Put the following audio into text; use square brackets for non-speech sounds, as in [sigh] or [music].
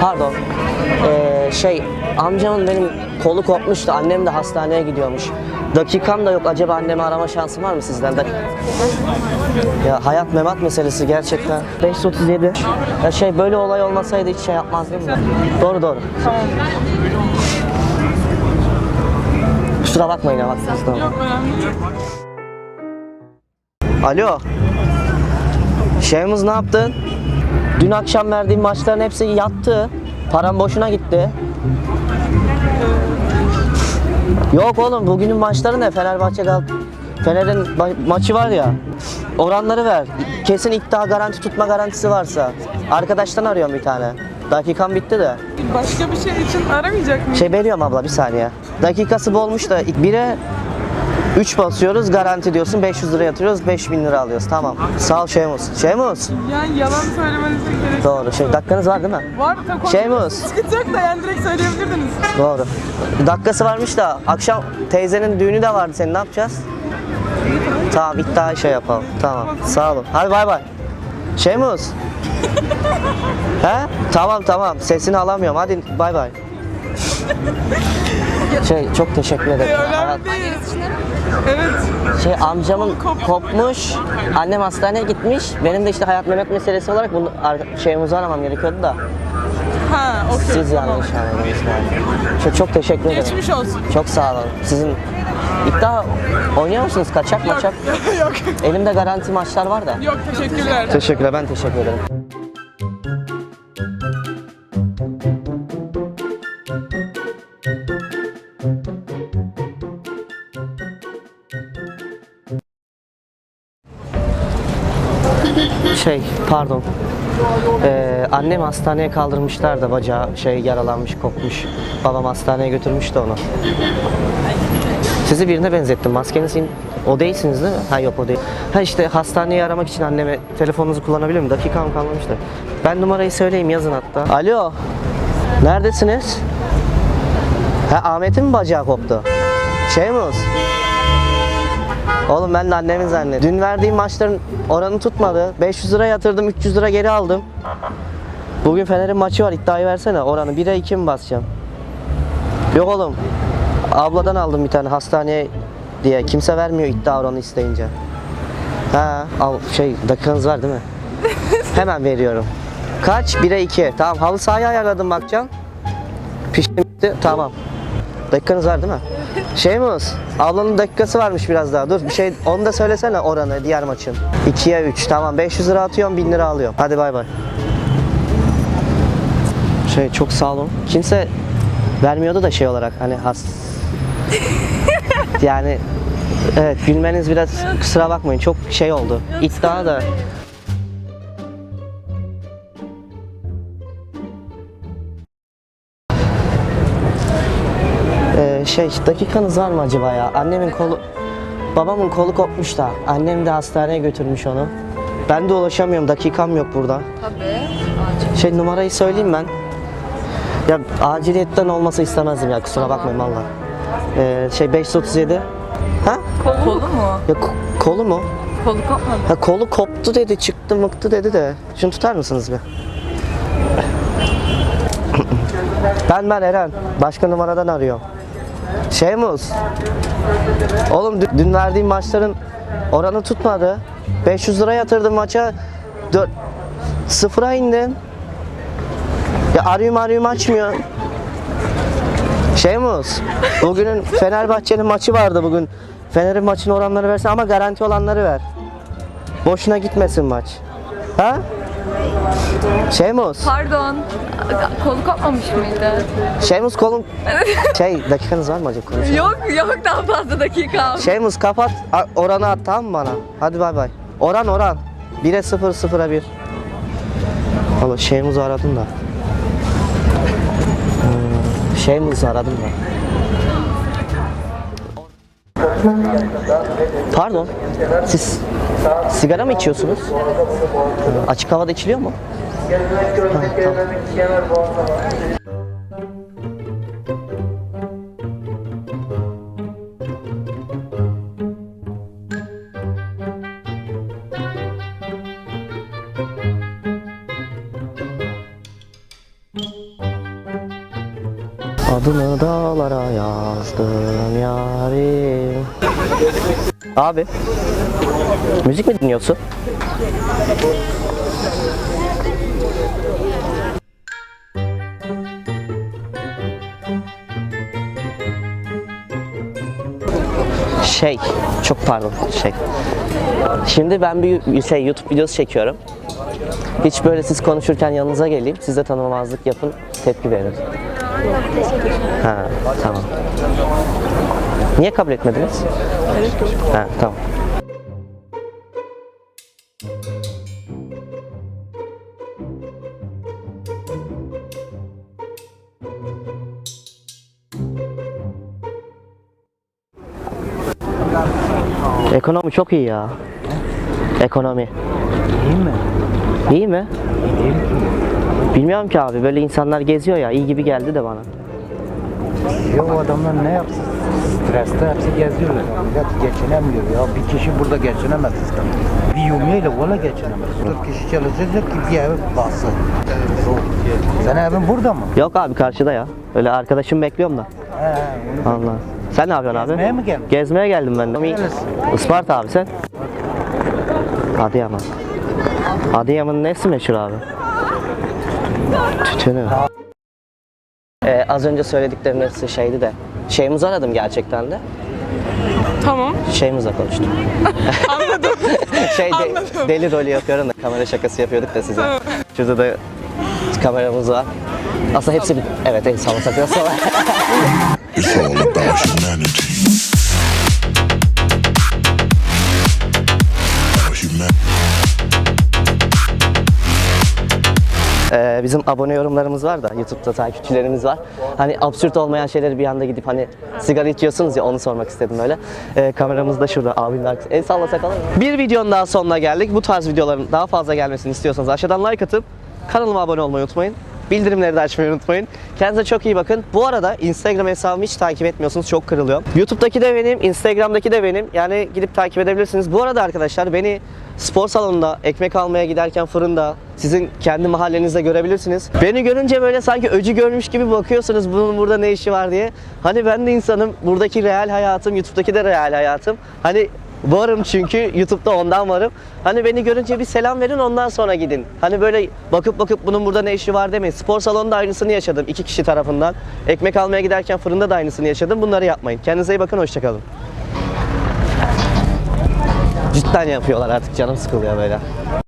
Pardon. Ee, şey amcamın benim kolu kopmuş da annem de hastaneye gidiyormuş. Dakikam da yok. Acaba annemi arama şansım var mı sizden? Dak- ya hayat memat meselesi gerçekten. 537. Ya şey böyle olay olmasaydı hiç şey yapmazdım da. Doğru doğru. Tamam. Kusura bakmayın değil. Alo. Şeyimiz ne yaptın? Dün akşam verdiğim maçların hepsi yattı. Param boşuna gitti. Yok oğlum bugünün maçları ne? Fenerbahçe Gal Fener'in ma- maçı var ya. Oranları ver. Kesin iddia garanti tutma garantisi varsa. Arkadaştan arıyorum bir tane. Dakikam bitti de. Başka bir şey için aramayacak mıyım? Şey veriyorum abla bir saniye. Dakikası bolmuş da bire 3 basıyoruz garanti diyorsun 500 lira yatırıyoruz 5000 lira alıyoruz tamam. Sağ ol Şeymus. Şeymus. Yani yalan söylemenize gerek Doğru. Şey dakikanız var değil mi? var. konu- Şeymus. Sıkıntı yok da yani direkt söyleyebilirdiniz. Doğru. Dakikası varmış da akşam teyzenin düğünü de vardı senin ne yapacağız? Tamam iddia şey yapalım. Tamam. Sağ olun. Hadi bay bay. Şeymus. [laughs] He? Tamam tamam. Sesini alamıyorum. Hadi bay bay. Şey çok teşekkür ederim. önemli değil. Evet. Şey amcamın Kop- kopmuş. Annem hastaneye gitmiş. Benim de işte hayat Mehmet meselesi olarak bunu ar- şeyimizi aramam gerekiyordu da. Ha, okey. Siz inşallah. Yani. Çok, çok teşekkür ederim. Geçmiş olsun. Çok sağ olun. Sizin iddia oynuyor musunuz? Kaçak maçak? [laughs] yok. Elimde garanti maçlar var da. Yok, teşekkürler. Teşekkürler. Ben teşekkür ederim. Şey, pardon. Ee, annem hastaneye kaldırmışlar da bacağı şey yaralanmış, kopmuş. Babam hastaneye götürmüştü onu. Sizi birine benzettim. Maskeniz in- o değilsiniz değil mi? Ha yok o değil. Ha işte hastaneyi aramak için anneme telefonunuzu kullanabilir miyim? Dakikam kalmamış da. Ben numarayı söyleyeyim yazın hatta. Alo. Neredesiniz? Ha Ahmet'in mi bacağı koptu? Şey mi olsun? Oğlum ben de annemin zannettim. Dün verdiğim maçların oranı tutmadı. 500 lira yatırdım, 300 lira geri aldım. Bugün Fener'in maçı var. iddiayı versene oranı. 1'e 2 mi basacağım? Yok oğlum. Abladan aldım bir tane hastaneye diye. Kimse vermiyor iddia oranı isteyince. Ha, al şey dakikanız var değil mi? [laughs] Hemen veriyorum. Kaç? 1'e 2. Tamam halı sahayı ayarladım bakacağım. Pişti. Tamam. Dakikanız var değil mi? Şey mi olsun? Ablanın dakikası varmış biraz daha. Dur bir şey onu da söylesene oranı diğer maçın. 2'ye 3. Tamam 500 lira atıyorum 1000 lira alıyorum. Hadi bay bay. Şey çok sağ olun. Kimse vermiyordu da şey olarak hani has [laughs] yani evet gülmeniz biraz kusura bakmayın çok şey oldu. İddia da şey dakikanız var mı acaba ya? Annemin kolu babamın kolu kopmuş da annem de hastaneye götürmüş onu. Ben de ulaşamıyorum. Dakikam yok burada. Tabii. Şey numarayı söyleyeyim ben. Ya aciliyetten olması istemezdim ya kusura bakmayın valla. Ee, şey 537. Ha? Kolu mu? Ya ko- kolu mu? Kolu kopmadı. Ha kolu koptu dedi, çıktı mıktı dedi de. Şunu tutar mısınız bir? ben ben Eren. Başka numaradan arıyorum. Şey Muz. Oğlum dün, verdiğim maçların oranı tutmadı. 500 lira yatırdım maça. 4 sıfıra indim. Ya arıyorum arıyorum açmıyor. Şey Muz. Bugünün Fenerbahçe'nin maçı vardı bugün. Fener'in maçın oranları versin ama garanti olanları ver. Boşuna gitmesin maç. Ha? Şeymus. Pardon. Kolu kopmamış mıydı? Şeymus kolun... [laughs] Şey dakikanız var mı acaba konuşalım? Yok yok daha fazla dakika. Şeymus kapat a- oranı at tamam mı bana? Hadi bay bay. Oran oran. 1'e 0 0'a 1. Valla Şeymus'u aradım da. Hmm, Şeymus'u aradım da. Pardon. Siz Sigara mı içiyorsunuz? Açık havada içiliyor mu? Ha, tamam. Adını dağlara yazdım yarim Abi, müzik mi dinliyorsun? Şey, çok pardon, şey. Şimdi ben bir şey YouTube videosu çekiyorum. Hiç böyle siz konuşurken yanınıza geleyim, siz de tanımamazlık yapın, tepki verin. Ha, tamam. Niye kabul etmediniz? Ha, tamam. Ekonomi çok iyi ya. Ekonomi. İyi mi? İyi mi? Bilmiyorum ki abi böyle insanlar geziyor ya iyi gibi geldi de bana. Ya o adamlar ne yapsın? Streste hepsi geziyorlar. Millet geçinemiyor ya. Bir kişi burada geçinemez işte. Bir yumiyle valla geçinemez. Dört kişi çalışacak ki bir ev bassın. Senin evin burada mı? Yok abi karşıda ya. Öyle arkadaşım bekliyorum da. He, Allah. Sen ne yapıyorsun abi? Gezmeye mi geldin? Gezmeye geldim ben de. Isparta abi sen? Adıyaman. Adıyaman'ın nesi meşhur abi? Tütünü. Ee, az önce söylediklerin hepsi şeydi de. Şeyimizi aradım gerçekten de. Tamam. Şeyimizle konuştum. [laughs] Anladım. [laughs] şey de- Anladım. deli rolü yapıyorum da kamera şakası yapıyorduk da size. Şurada da kameramız var. Aslında hepsi. Evet, el salla sakın salla. It's all about humanity. Ee, bizim abone yorumlarımız var da YouTube'da takipçilerimiz var. Hani absürt olmayan şeyleri bir anda gidip hani sigara içiyorsunuz ya onu sormak istedim öyle. Ee, kameramız da şurada abimin arkası. El sallasak alır mı? Bir videonun daha sonuna geldik. Bu tarz videoların daha fazla gelmesini istiyorsanız aşağıdan like atıp kanalıma abone olmayı unutmayın. Bildirimleri de açmayı unutmayın. Kendinize çok iyi bakın. Bu arada Instagram hesabımı hiç takip etmiyorsunuz. Çok kırılıyorum. YouTube'daki de benim, Instagram'daki de benim. Yani gidip takip edebilirsiniz. Bu arada arkadaşlar beni spor salonunda, ekmek almaya giderken fırında, sizin kendi mahallenizde görebilirsiniz. Beni görünce böyle sanki öcü görmüş gibi bakıyorsunuz bunun burada ne işi var diye. Hani ben de insanım. Buradaki real hayatım, YouTube'daki de real hayatım. Hani Varım çünkü YouTube'da ondan varım. Hani beni görünce bir selam verin ondan sonra gidin. Hani böyle bakıp bakıp bunun burada ne işi var demeyin. Spor salonunda aynısını yaşadım iki kişi tarafından. Ekmek almaya giderken fırında da aynısını yaşadım. Bunları yapmayın. Kendinize iyi bakın hoşçakalın. Cidden yapıyorlar artık canım sıkılıyor böyle.